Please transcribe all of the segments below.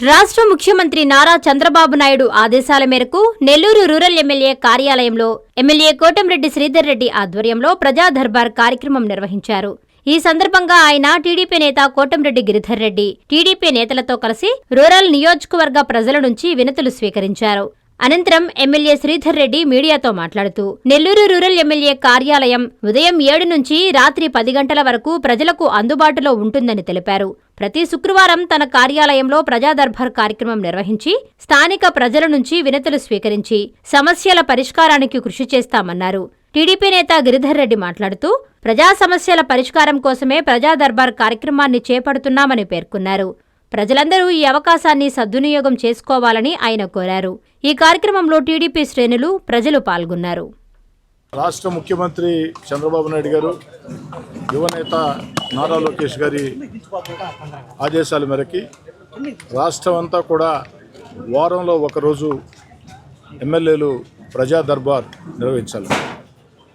రాష్ట్ర ముఖ్యమంత్రి నారా చంద్రబాబు నాయుడు ఆదేశాల మేరకు నెల్లూరు రూరల్ ఎమ్మెల్యే కార్యాలయంలో ఎమ్మెల్యే కోటంరెడ్డి శ్రీధర్ రెడ్డి ఆధ్వర్యంలో ప్రజా దర్బార్ కార్యక్రమం నిర్వహించారు. ఈ సందర్భంగా ఆయన టీడీపీ నేత కోటంరెడ్డి గిరిధర్ రెడ్డి టీడీపీ నేతలతో కలిసి రూరల్ నియోజకవర్గ ప్రజల నుంచి వినతులు స్వీకరించారు. అనంతరం ఎమ్మెల్యే శ్రీధర్ రెడ్డి మీడియాతో మాట్లాడుతూ నెల్లూరు రూరల్ ఎమ్మెల్యే కార్యాలయం ఉదయం ఏడు నుంచి రాత్రి పది గంటల వరకు ప్రజలకు అందుబాటులో ఉంటుందని తెలిపారు. ప్రతి శుక్రవారం తన కార్యాలయంలో ప్రజాదర్బార్ కార్యక్రమం నిర్వహించి స్థానిక ప్రజల నుంచి వినతులు స్వీకరించి సమస్యల పరిష్కారానికి కృషి చేస్తామన్నారు. టీడీపీ నేత గిరిధర్ రెడ్డి మాట్లాడుతూ ప్రజా సమస్యల పరిష్కారం కోసమే ప్రజా దర్బార్ కార్యక్రమాన్ని చేపడుతున్నామని పేర్కొన్నారు. ప్రజలందరూ ఈ అవకాశాన్ని సద్వినియోగం చేసుకోవాలని ఆయన కోరారు. ఈ కార్యక్రమంలో టీడీపీ శ్రేణులు ప్రజలు పాల్గొన్నారు. రాష్ట్ర ముఖ్యమంత్రి చంద్రబాబు నాయుడు గారు యువనేత నారా లోకేష్ గారి ఆదేశాల మేరకి రాష్ట్రం అంతా కూడా వారంలో ఒకరోజు ఎమ్మెల్యేలు ప్రజా దర్బార్ నిర్వహించాలి.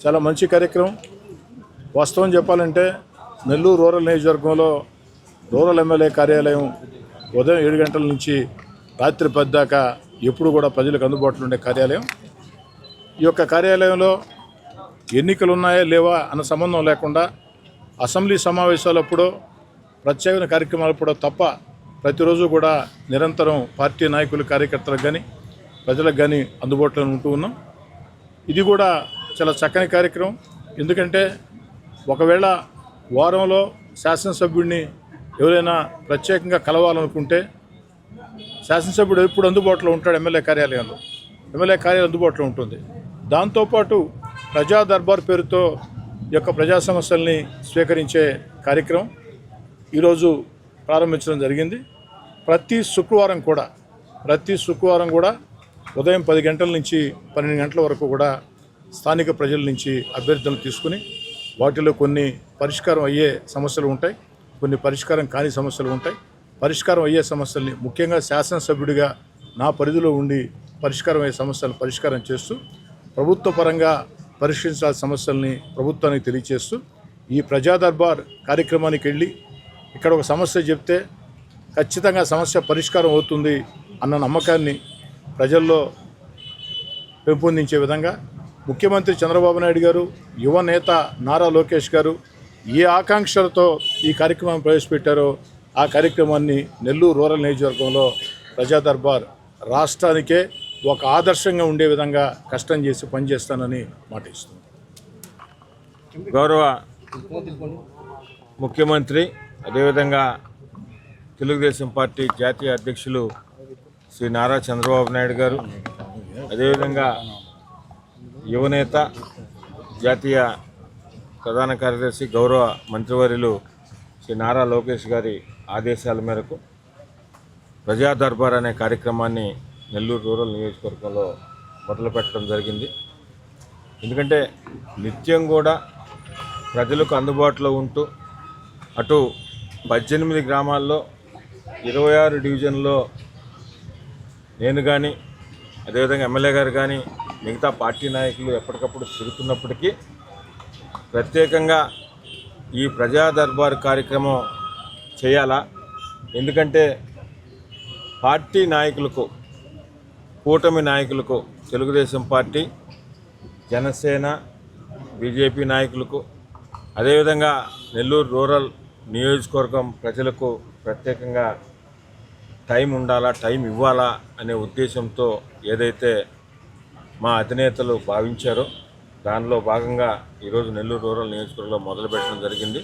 చాలా మంచి కార్యక్రమం. వాస్తవం చెప్పాలంటే నెల్లూరు రూరల్ నియోజకవర్గంలో రూరల్ ఎమ్మెల్యే కార్యాలయం ఉదయం ఏడు గంటల నుంచి రాత్రి పది దాకా ఎప్పుడు కూడా ప్రజలకు అందుబాటులో ఉండే కార్యాలయం. ఈ యొక్క కార్యాలయంలో ఎన్నికలు ఉన్నాయా లేవా అన్న సంబంధం లేకుండా అసెంబ్లీ సమావేశాలప్పుడు ప్రత్యేక కార్యక్రమాలప్పుడు తప్ప ప్రతిరోజు కూడా నిరంతరం పార్టీ నాయకులు కార్యకర్తలకు కానీ ప్రజలకు కానీ అందుబాటులో ఉంటూ ఉన్నాం. ఇది కూడా చాలా చక్కని కార్యక్రమం. ఎందుకంటే ఒకవేళ వారంలో శాసనసభ్యుడిని ఎవరైనా ప్రత్యేకంగా కలవాలనుకుంటే శాసనసభ్యుడు ఎప్పుడు అందుబాటులో ఉంటాడు ఎమ్మెల్యే కార్యాలయంలో. ఎమ్మెల్యే కార్యాలయం అందుబాటులో ఉంటుంది. దాంతోపాటు ప్రజా దర్బార్ పేరుతో యొక్క ప్రజా సమస్యల్ని స్వీకరించే కార్యక్రమం ఈరోజు ప్రారంభించడం జరిగింది. ప్రతి శుక్రవారం కూడా ప్రతి శుక్రవారం కూడా ఉదయం పది గంటల నుంచి పన్నెండు గంటల వరకు కూడా స్థానిక ప్రజల నుంచి అభ్యర్థులను తీసుకుని వాటిలో కొన్ని పరిష్కారం అయ్యే సమస్యలు ఉంటాయి కొన్ని పరిష్కారం కాని సమస్యలు ఉంటాయి. పరిష్కారం అయ్యే సమస్యల్ని ముఖ్యంగా శాసనసభ్యుడిగా నా పరిధిలో ఉండి పరిష్కారం అయ్యే సమస్యలను పరిష్కారం చేస్తూ ప్రభుత్వ పరంగా పరిష్కరించాల్సిన సమస్యల్ని ప్రభుత్వానికి తెలియచేస్తూ ఈ ప్రజా దర్బార్ కార్యక్రమానికి వెళ్ళి ఇక్కడ ఒక సమస్య చెప్తే ఖచ్చితంగా సమస్య పరిష్కారం అవుతుంది అన్న నమ్మకాన్ని ప్రజల్లో పెంపొందించే విధంగా ముఖ్యమంత్రి చంద్రబాబు నాయుడు గారు యువ నేత నారా లోకేష్ గారు ఏ ఆకాంక్షలతో ఈ కార్యక్రమాన్ని ప్రవేశపెట్టారో ఆ కార్యక్రమాన్ని నెల్లూరు రూరల్ నియోజకవర్గంలో ప్రజా దర్బార్ రాష్ట్రానికే ఒక ఆదర్శంగా ఉండే విధంగా కష్టం చేసి పనిచేస్తానని మాట ఇస్తుంది. గౌరవ ముఖ్యమంత్రి అదేవిధంగా తెలుగుదేశం పార్టీ జాతీయ అధ్యక్షులు శ్రీ నారా చంద్రబాబు నాయుడు గారు అదేవిధంగా యువనేత జాతీయ ప్రధాన కార్యదర్శి గౌరవ మంత్రివర్యులు శ్రీ నారా లోకేష్ గారి ఆదేశాల మేరకు ప్రజా దర్బార్ అనే కార్యక్రమాన్ని నెల్లూరు రూరల్ నియోజకవర్గంలో మొదలు పెట్టడం జరిగింది. ఎందుకంటే నిత్యం కూడా ప్రజలకు అందుబాటులో ఉంటూ అటు పద్దెనిమిది గ్రామాల్లో ఇరవై ఆరు డివిజన్లో నేను కానీ అదేవిధంగా ఎమ్మెల్యే గారు కానీ మిగతా పార్టీ నాయకులు ఎప్పటికప్పుడు తిరుగుతున్నప్పటికీ ప్రత్యేకంగా ఈ ప్రజా దర్బార్ కార్యక్రమం చేయాలా? ఎందుకంటే పార్టీ నాయకులకు కూటమి నాయకులకు తెలుగుదేశం పార్టీ జనసేన బీజేపీ నాయకులకు అదేవిధంగా నెల్లూరు రూరల్ నియోజకవర్గం ప్రజలకు ప్రత్యేకంగా టైం ఉండాలా టైం ఇవ్వాలా అనే ఉద్దేశంతో ఏదైతే మా అధినేతలు భావించారో దానిలో భాగంగా ఈరోజు నెల్లూరు రూరల్ నియోజకవర్గంలో మొదలుపెట్టడం జరిగింది.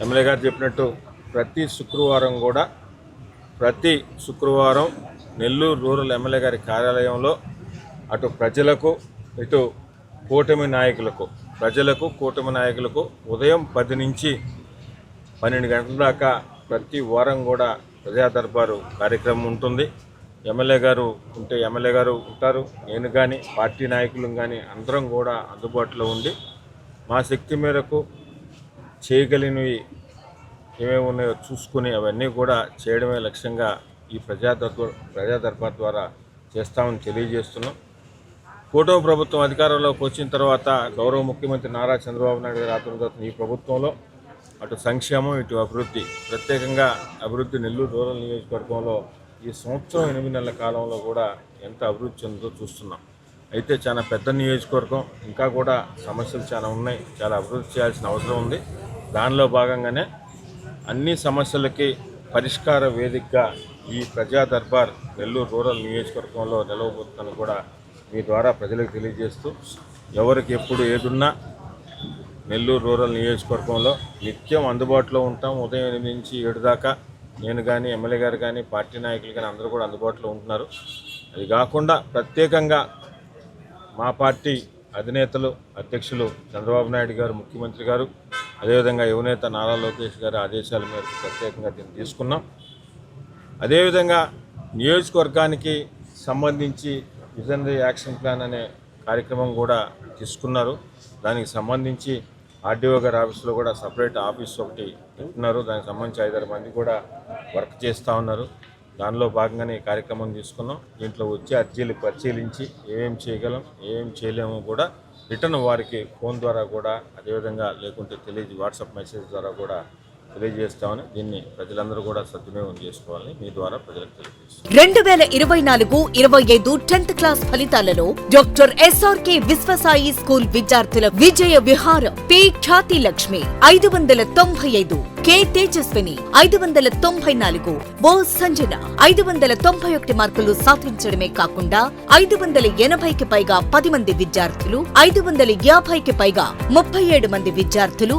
ఎమ్మెల్యే గారు చెప్పినట్టు ప్రతి శుక్రవారం కూడా ప్రతి శుక్రవారం నెల్లూరు రూరల్ ఎమ్మెల్యే గారి కార్యాలయంలో అటు ప్రజలకు ఇటు కూటమి నాయకులకు ప్రజలకు కూటమి నాయకులకు ఉదయం పది నుంచి పన్నెండు గంటల దాకా ప్రతి వారం కూడా ప్రజా దర్బారు కార్యక్రమం ఉంటుంది. ఎమ్మెల్యే గారు ఉంటే ఎమ్మెల్యే గారు ఉంటారు. నేను కానీ పార్టీ నాయకులు కానీ అందరం కూడా అందుబాటులో ఉండి మా శక్తి మేరకు చేయగలిగినవి ఏమేమి ఉన్నాయో చూసుకుని అవన్నీ కూడా చేయడమే లక్ష్యంగా ఈ ప్రజా ప్రజాదర్బార్ ప్రజా ద్వారా చేస్తామని తెలియజేస్తున్నాం. కూటమి ప్రభుత్వం అధికారంలోకి వచ్చిన తర్వాత గౌరవ ముఖ్యమంత్రి నారా చంద్రబాబు నాయుడు గారి ఆధ్వర్యంలో ఈ ప్రభుత్వంలో అటు సంక్షేమం ఇటు అభివృద్ధి ప్రత్యేకంగా అభివృద్ధి నెల్లూరు రూరల్ నియోజకవర్గంలో ఈ సంవత్సరం ఎనిమిది నెలల కాలంలో కూడా ఎంత అభివృద్ధి చెందుతో చూస్తున్నాం. అయితే చాలా పెద్ద నియోజకవర్గం ఇంకా కూడా సమస్యలు చాలా ఉన్నాయి. చాలా అభివృద్ధి చేయాల్సిన అవసరం ఉంది. దానిలో భాగంగానే అన్ని సమస్యలకి పరిష్కార వేదికగా ఈ ప్రజా దర్బార్ నెల్లూరు రూరల్ నియోజకవర్గంలో నిలవబోతుందని కూడా మీ ద్వారా ప్రజలకు తెలియజేస్తూ ఎవరికి ఎప్పుడు ఏదున్నా నెల్లూరు రూరల్ నియోజకవర్గంలో నిత్యం అందుబాటులో ఉంటాం. ఉదయం ఎనిమిది నుంచి ఏడు దాకా నేను కానీ ఎమ్మెల్యే గారు కానీ పార్టీ నాయకులు కానీ అందరూ కూడా అందుబాటులో ఉంటున్నారు. అది కాకుండా ప్రత్యేకంగా మా పార్టీ అధినేతలు అధ్యక్షులు చంద్రబాబు నాయుడు గారు ముఖ్యమంత్రి గారు అదేవిధంగా యువనేత నారా లోకేష్ గారి ఆదేశాల మేరకు ప్రత్యేకంగా దీన్ని తీసుకున్నాం. అదేవిధంగా నియోజకవర్గానికి సంబంధించి విజనరీ యాక్షన్ ప్లాన్ అనే కార్యక్రమం కూడా తీసుకున్నారు. దానికి సంబంధించి ఆర్డీఓ గారి ఆఫీస్లో కూడా సపరేట్ ఆఫీస్ ఒకటి పెట్టున్నారు దానికి సంబంధించి ఐదారు మంది కూడా వర్క్ చేస్తూ ఉన్నారు. దానిలో భాగంగానే ఈ కార్యక్రమం తీసుకున్నాం. దీంట్లో వచ్చి అర్జీలు పరిశీలించి ఏమేమి చేయగలం ఏమేం చేయలేము కూడా రిటర్న్ వారికి ఫోన్ ద్వారా కూడా అదేవిధంగా లేకుంటే తెలియదు వాట్సాప్ మెసేజ్ ద్వారా కూడా తెలియజేస్తామని దీన్ని ప్రజలందరూ కూడా సద్వినియోగం చేసుకోవాలని మీ ద్వారా ప్రజలకు తెలియజేస్తాం రెండు వేల ఇరవై నాలుగు ఇరవై ఐదు టెన్త్ క్లాస్ ఫలితాలలో doctor S R K Viswasai school విద్యార్థుల విజయ విహారం పి ఖ్యాతి లక్ష్మి ఐదు వందల తొంభై ఐదు కె తేజస్విని ఐదు వందల తొంభై నాలుగు ఓ సంజన ఐదు వందల తొంభై ఒకటి మార్కులు సాధించడమే కాకుండా ఐదు వందల ఎనభైకి పైగా పది మంది విద్యార్థులు ఐదు వందల యాభైకి పైగా ముప్పై ఏడు మంది విద్యార్థులు